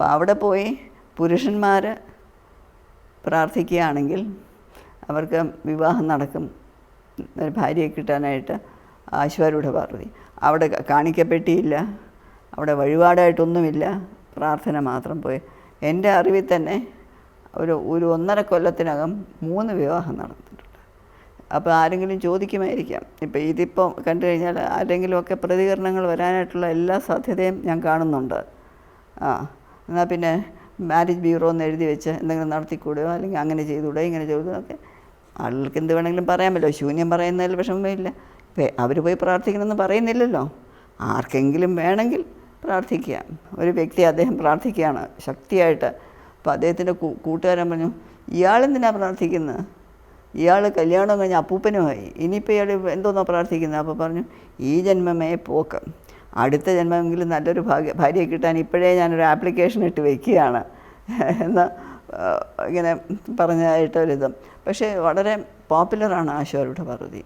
അപ്പോൾ അവിടെ പോയി പുരുഷന്മാർ പ്രാർത്ഥിക്കുകയാണെങ്കിൽ അവർക്ക് വിവാഹം നടക്കും. ഒരു ഭാര്യയെ കിട്ടാനായിട്ട് ആശ്വാരൂഢ പാർവതി. അവിടെ കാണിക്കപ്പെട്ടിയില്ല. അവിടെ വഴിപാടായിട്ടൊന്നുമില്ല. പ്രാർത്ഥന മാത്രം പോയി. എന്റെ അറിവിൽ തന്നെ ഒരു ഒരു ഒന്നര കൊല്ലത്തിനകം മൂന്ന് വിവാഹം നടന്നിട്ടുണ്ട്. അപ്പോൾ ആരെങ്കിലും ചോദിക്കുമായിരിക്കാം. ഇപ്പോൾ ഇതിപ്പോൾ കണ്ടു കഴിഞ്ഞാൽ ആരെങ്കിലുമൊക്കെ പ്രതികരണങ്ങൾ വരാനായിട്ടുള്ള എല്ലാ സാധ്യതയും ഞാൻ കാണുന്നുണ്ട്. ആ. എന്നാൽ പിന്നെ മാരേജ് ബ്യൂറോ എന്ന് എഴുതി വെച്ച് എന്തെങ്കിലും നടത്തിക്കൂടുകയോ അല്ലെങ്കിൽ അങ്ങനെ ചെയ്തുകൂടുകയോ ഇങ്ങനെ ചെയ്തു ഒക്കെ. ആളുകൾക്ക് എന്ത് വേണമെങ്കിലും പറയാമല്ലോ. ശൂന്യം പറയുന്നതിൽ വിഷമമില്ല. അവർ പോയി പ്രാർത്ഥിക്കണമെന്ന് പറയുന്നില്ലല്ലോ. ആർക്കെങ്കിലും വേണമെങ്കിൽ പ്രാർത്ഥിക്കുക. ഒരു വ്യക്തി അദ്ദേഹം പ്രാർത്ഥിക്കുകയാണ് ശക്തിയായിട്ട്. അപ്പോൾ അദ്ദേഹത്തിന്റെ കൂട്ടുകാരൻ പറഞ്ഞു ഇയാളെന്തിനാണ് പ്രാർത്ഥിക്കുന്നത് ഇയാൾ കല്യാണം കഴിഞ്ഞ് അപ്പൂപ്പനുമായി. ഇനിയിപ്പോൾ ഇയാൾ എന്തോന്നോ പ്രാർത്ഥിക്കുന്നത് അപ്പോൾ പറഞ്ഞു ഈ ജന്മമേ പോക്ക്. അടുത്ത ജന്മമെങ്കിലും നല്ലൊരു ഭാഗ്യ ഭാര്യയെ കിട്ടാൻ ഇപ്പോഴേ ഞാനൊരു ആപ്ലിക്കേഷൻ ഇട്ട് വയ്ക്കുകയാണ് എന്ന് ഇങ്ങനെ പറഞ്ഞായിട്ടൊരിതും. പക്ഷേ വളരെ പോപ്പുലറാണ് ആശോരുടെ പദ്ധതി